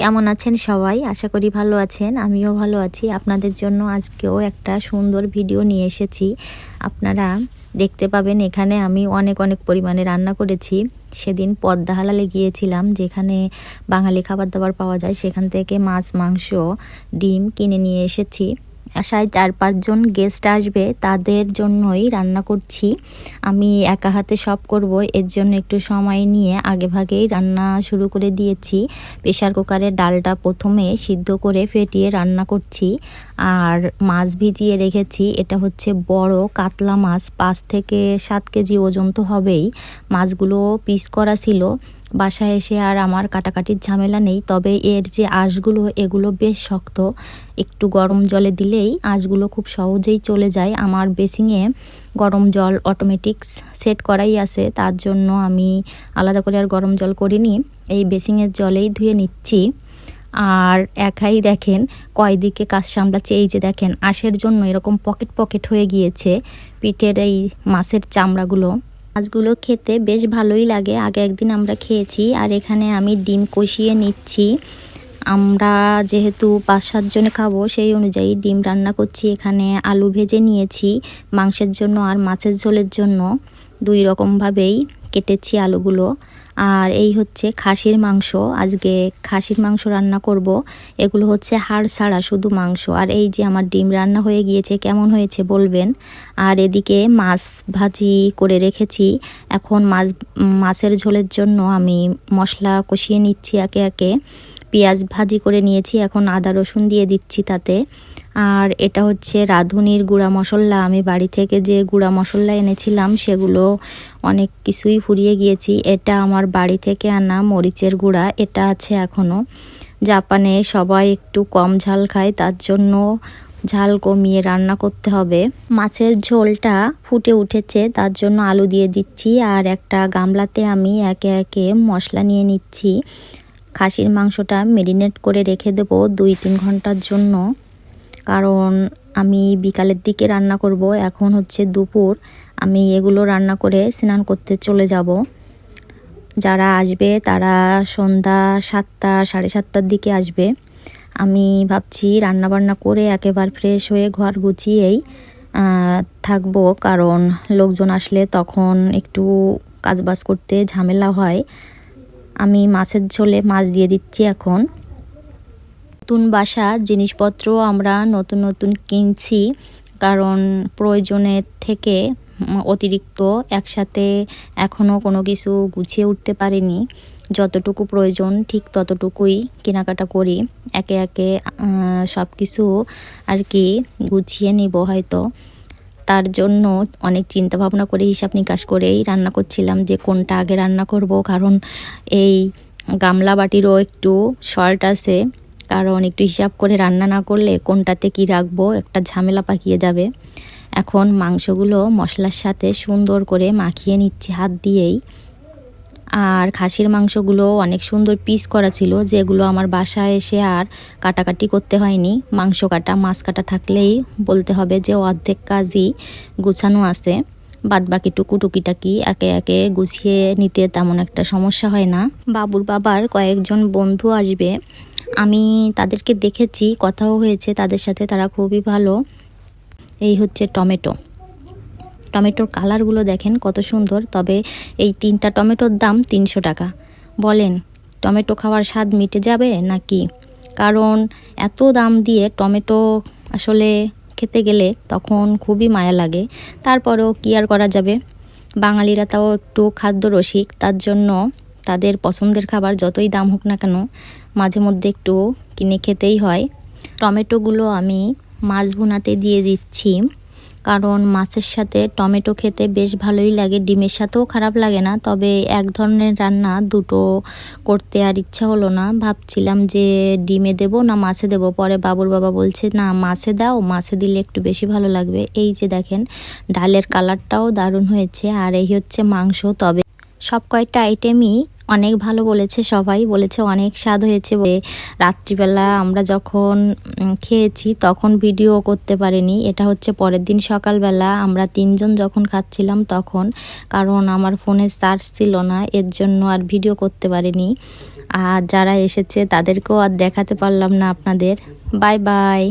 কেমন আছেন সবাই? আশা করি ভালো আছেন, আমিও ভালো আছি। আপনাদের জন্য আজকেও একটা সুন্দর ভিডিও নিয়ে এসেছি। আপনারা দেখতে পাবেন এখানে আমি অনেক অনেক পরিমাণে রান্না করেছি। সেদিন পদ্মা হালালে গিয়েছিলাম, যেখানে বাঙালি খাবার দাবার পাওয়া যায়, সেখান থেকে মাছ, মাংস, ডিম কিনে নিয়ে এসেছি। আশায় চার পাঁচজন গেস্ট আসবে, তাদের জন্যই রান্না করছি। আমি একা হাতে সব করব, এর জন্য একটু সময় নিয়ে আগে ভাগেই রান্না শুরু করে দিয়েছি। প্রেশার কুকারে ডালটা প্রথমে সিদ্ধ করে ফেটিয়ে রান্না করছি। আর মাছ ভিজিয়ে রেখেছি, এটা হচ্ছে বড় কাতলা মাছ, পাঁচ থেকে সাত কেজি ওজন তো হবেই। মাছগুলো পিস করা ছিল। বাসায় এসে আর আমার কাটাকাটির ঝামেলা নেই, তবে এর যে আঁশগুলো, এগুলো বেশ শক্ত। একটু গরম জলে দিলেই আঁশগুলো খুব সহজেই চলে যায়। আমার বেসিংয়ে গরম জল অটোমেটিক সেট করাই আছে, তার জন্য আমি আলাদা করে আর গরম জল করিনি। এই বেসিংয়ের জলেই ধুয়ে নিচ্ছি। আর একাই দেখেন কয়দিকে কাজ সামলাচ্ছে। এই যে দেখেন, আঁশের জন্য এরকম পকেট পকেট হয়ে গিয়েছে পিঠের এই মাছের চামড়াগুলো। মাছগুলো খেতে বেশ ভালোই লাগে। আগে একদিন আমরা খেয়েছি আর এখানে আমি ডিম কষিয়ে নিচ্ছি। আমরা যেহেতু পাঁচ সাতজনে খাব, সেই অনুযায়ী ডিম রান্না করছি। এখানে আলু ভেজে নিয়েছি মাংসের জন্য আর মাছের ঝোলের জন্য। দুই রকমভাবেই কেটেছি আলুগুলো। আর এই হচ্ছে খাসির মাংস। আজকে খাসির মাংস রান্না করব। এগুলো হচ্ছে হাড় ছাড়া শুধু মাংস। আর এই যে আমার ডিম রান্না হয়ে গিয়েছে, কেমন হয়েছে বলবেন? আর এদিকে মাছ ভাজি করে রেখেছি। এখন মাছ, মাছের ঝোলের জন্য আমি মশলা কষিয়ে নিচ্ছি একে একে। পেঁয়াজ ভাজি করে নিয়েছি, এখন আদা রসুন দিয়ে দিচ্ছি তাতে। আর এটা হচ্ছে রাঁধুনির গুঁড়া মশলা। আমি বাড়ি থেকে যে গুঁড়া মশলা এনেছিলাম, সেগুলো অনেক কিছুই ফুরিয়ে গিয়েছি। এটা আমার বাড়ি থেকে আনা মরিচের গুঁড়া, এটা আছে এখনও জাপানে সবাই একটু কম ঝাল খায়, তার জন্য ঝাল কমিয়ে রান্না করতে হবে। মাছের ঝোলটা ফুটে উঠেছে, তার জন্য আলু দিয়ে দিচ্ছি। আর একটা গামলাতে আমি একে একে মশলা নিয়ে নিচ্ছি। খাসির মাংসটা মেরিনেট করে রেখে দেবো দুই তিন ঘণ্টার জন্য। কারণ আমি বিকালের দিকে রান্না করব, এখন হচ্ছে দুপুর। আমি এগুলো রান্না করে স্নান করতে চলে যাব। যারা আসবে তারা সন্ধ্যা সাতটা, সাড়ে সাতটার দিকে আসবে। আমি ভাবছি রান্না বান্না করে একেবারে ফ্রেশ হয়ে ঘর গুছিয়েই থাকব। কারণ লোকজন আসলে তখন একটু কাজবাজ করতে ঝামেলা হয়। আমি মাছের ঝোলে মাছ দিয়ে দিচ্ছি এখন। নতুন বাসা, জিনিসপত্র আমরা নতুন নতুন কিনছি, কারণ প্রয়োজনের থেকে অতিরিক্ত একসাথে এখনও কোনো কিছু গুছিয়ে উঠতে পারিনি। যতটুকু প্রয়োজন, ঠিক ততটুকুই কেনাকাটা করি। একে একে সব কিছু আর কি গুছিয়ে নিব হয়তো। তার জন্য অনেক চিন্তা ভাবনা করে হিসাব নিকাশ করেই রান্না করছিলাম যে কোনটা আগে রান্না করব। কারণ এই গামলা বাটিরও একটু শর্ট আছে। কারণ একটু হিসাব করে রান্না না করলে কোনটাতে কি রাখব? একটা ঝামেলা পাকিয়ে যাবে। এখন মাংসগুলো মশলার সাথে সুন্দর করে মাখিয়ে নিচ্ছি হাত দিয়েই। আর খাসির মাংসগুলো অনেক সুন্দর পিস করা ছিল, যেগুলো আমার বাসায় এসে আর কাটাকাটি করতে হয়নি। মাংস কাটা, মাছ কাটা থাকলেই বলতে হবে যে অর্ধেক কাজই গুছানো আছে। বাদ বাকি টুকু টুকিটাকি একে একে গুছিয়ে নিতে তেমন একটা সমস্যা হয় না। বাবুর বাবার কয়েকজন বন্ধু আসবে। আমি তাদেরকে দেখেছি, কথাও হয়েছে, তাদের সাথে তারা খুবই ভালো। এই হচ্ছে টমেটো। টমেটোর কালারগুলো দেখেন কত সুন্দর, তবে এই তিনটা টমেটোর দাম তিনশো টাকা। বলেন, টমেটো খাওয়ার স্বাদ মিটে যাবে নাকি? কারণ এত দাম দিয়ে টমেটো আসলে খেতে গেলে তখন খুবই মায়া লাগে। তারপরেও কী আর করা যাবে? বাঙালিরা তাও একটু খাদ্য রসিক, তার জন্য তাদের পছন্দের খাবার যতই দাম হোক না কেন, মাঝে মধ্যে একটু কিনে খেতেই হয়। টমেটোগুলো আমি মাছ ভুনাতে দিয়ে দিচ্ছি। কারণ মাছের সাথে টমেটো খেতে বেশ ভালোই লাগে, ডিমের সাথেও খারাপ লাগে না। তবে এক ধরনের রান্না দুটো করতে আর ইচ্ছা হলো না। ভাবছিলাম যে ডিমে দেব না মাছে দেব। পরে বাবুর বাবা বলছে, না, মাছে দাও, মাছে দিলে একটু বেশি ভালো লাগবে। এই যে দেখেন, ডালের কালারটাও দারুণ হয়েছে। আর এই হচ্ছে মাংস। তবে সব কয়েকটা আইটেমই অনেক ভালো বলেছে সবাই, বলেছে অনেক স্বাদ হয়েছে রাত্রিবেলা আমরা যখন খেয়েছি তখন ভিডিও করতে পারিনি। এটা হচ্ছে পরের দিন সকালবেলা। আমরা তিনজন যখন খাচ্ছিলাম তখন, কারণ আমার ফোনে চার্জ ছিল না, এর জন্য আর ভিডিও করতে পারিনি। আর যারা এসেছে তাদেরকেও আর দেখাতে পারলাম না আপনাদের। Bye bye.